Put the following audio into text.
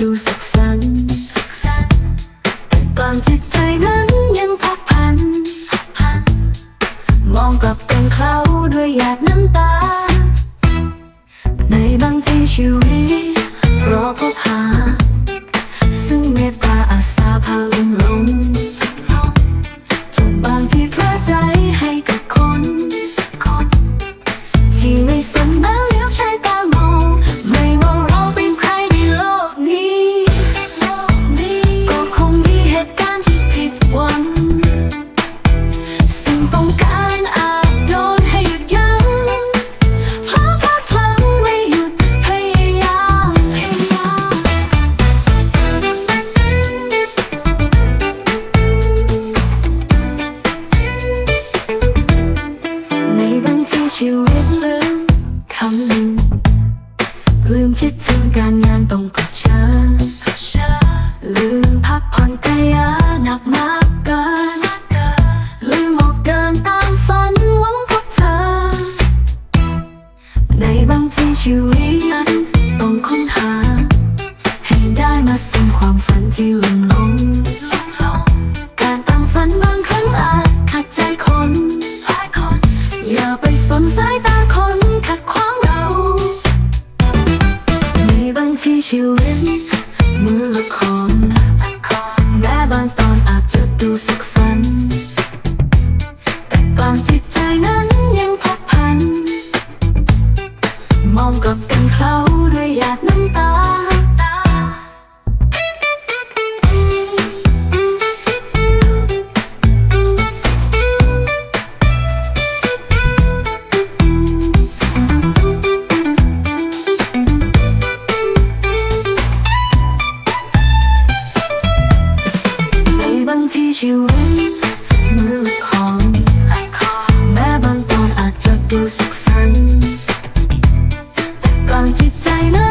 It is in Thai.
ดูสุขสันต์แต่กลางจิตใจนั้นยังพักพัน มองกลับกันเขาด้วยหยาดน้ำตา ในบางทีชีวิต ลืมคิดถึงการงานต้องกระเช้าลืมพักผ่อนกายหนักหนา you ชีวิตมือของแม้บางตอนอาจจะดูสักสันแต่กลางจิตใจนะ